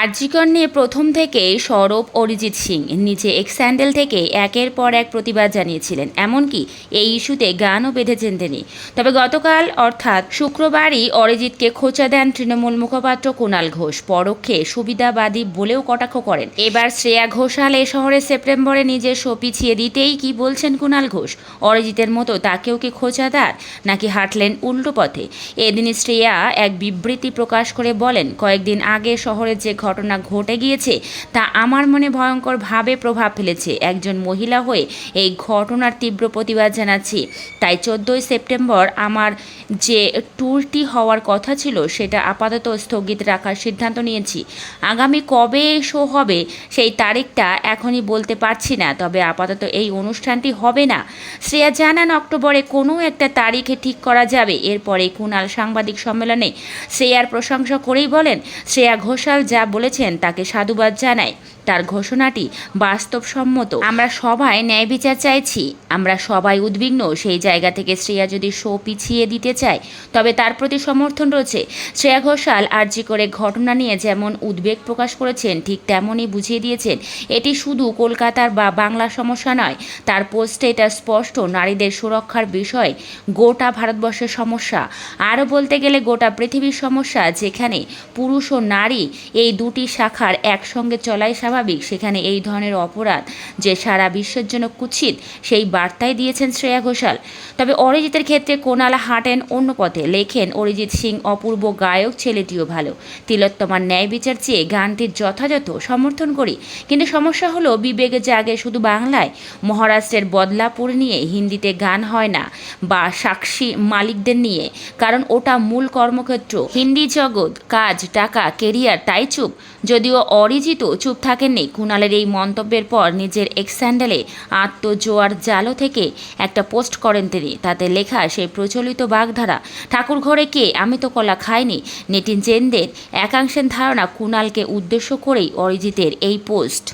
আরজিকর নিয়ে প্রথম থেকেই সৌরভ, অরিজিৎ সিং নিচে এক্স স্যান্ডেল থেকে একের পর এক প্রতিবাদ জানিয়েছিলেন। এমনকি এই ইস্যুতে গানও বেঁধেছেন তিনি। তবে গতকাল, অর্থাৎ শুক্রবারই, অরিজিৎকে খোঁচা দেন তৃণমূল মুখপাত্র কুণাল ঘোষ। পরোক্ষে সুবিধাবাদী বলেও কটাক্ষ করেন। এবার শ্রেয়া ঘোষাল এ শহরে সেপ্টেম্বরে নিজের শো পিছিয়ে দিতেই কি বলছেন কুণাল ঘোষ? অরিজিতের মতো তাকেও কি খোঁচা দেন, নাকি হাঁটলেন উল্টো পথে? এদিনই শ্রেয়া এক বিবৃতি প্রকাশ করে বলেন, কয়েকদিন আগে শহরে যে ঘটনা ঘটে গিয়েছে তা আমার মনে ভয়ঙ্করভাবে প্রভাব ফেলেছে। একজন মহিলা হয়ে এই ঘটনার তীব্র প্রতিবাদ জানাচ্ছি। তাই চোদ্দোই সেপ্টেম্বর আমার যে ট্যুরটি হওয়ার কথা ছিল, সেটা আপাতত স্থগিত রাখার সিদ্ধান্ত নিয়েছি। আগামী কবে শো হবে সেই তারিখটা এখনই বলতে পারছি না, তবে আপাতত এই অনুষ্ঠানটি হবে না। শ্রেয়া জানান, অক্টোবরে কোনো একটা তারিখে ঠিক করা যাবে। এরপরে কুণাল সাংবাদিক সম্মেলনে শ্রেয়ার প্রশংসা করেই বলেন, শ্রেয়া ঘোষাল যা বলেছেন তাকে সাধুবাদ জানায়। তার ঘোষণাটি বাস্তবসম্মত। আমরা সবাই ন্যায় বিচার চাইছি। আমরা সবাই উদ্বিগ্ন। সেই জায়গা থেকে শ্রেয়া যদি শো পিছিয়ে দিতে চায়, তবে তার প্রতি সমর্থন রয়েছে। শ্রেয়া ঘোষাল আর্জি করে ঘটনা নিয়ে যেমন উদ্বেগ প্রকাশ করেছেন, ঠিক তেমনই বুঝিয়ে দিয়েছেন। এটি শুধু কলকাতার বা বাংলা সমস্যা নয়, তার পোস্টে এটা স্পষ্ট, নারীদের সুরক্ষার বিষয় গোটা ভারতবর্ষের সমস্যা। আরও বলতে গেলে গোটা পৃথিবীর সমস্যা, যেখানে পুরুষ ও নারী এই দুটি শাখার একসঙ্গে চলাই সেখানে এই ধরনের অপরাধ যে সারা বিশ্বের জন্য কুৎসিত, সেই বার্তাই দিয়েছেন শ্রেয়া ঘোষাল। তবে অরিজিতের ক্ষেত্রে কোনালা হাঁটেন অন্য পথে। লেখেন, অরিজিৎ সিং অপূর্ব গায়ক, ছেলেটিও ভালো। তিলোত্তমার ন্যায় বিচার চেয়ে গানটির যথাযথ সমর্থন করি। কিন্তু সমস্যা হলো, বিবেকে জাগে শুধু বাংলায়। মহারাষ্ট্রের বদলাপুর নিয়ে হিন্দিতে গান হয় না বা সাক্ষী মালিকদের নিয়ে। কারণ ওটা মূল কর্মক্ষেত্র। হিন্দি জগৎ, কাজ, টাকা, কেরিয়ার, তাই চুপ। যদিও অরিজিতও চুপ থাকেননি কুণালের এই মন্তব্যের পর নিজের এক্স স্যান্ডেলে আত্মজোয়ার জালো থেকে একটা পোস্ট করেন তিনি। তাতে লেখা, সেই প্রচলিত বাগধারা ঠাকুর ঘরে কে? আমি তো কলা খাইনি। নেটিনজেনদের একাংশের ধারণা কুণালকে উদ্দেশ্য করেই অরিজিতের এই পোস্ট।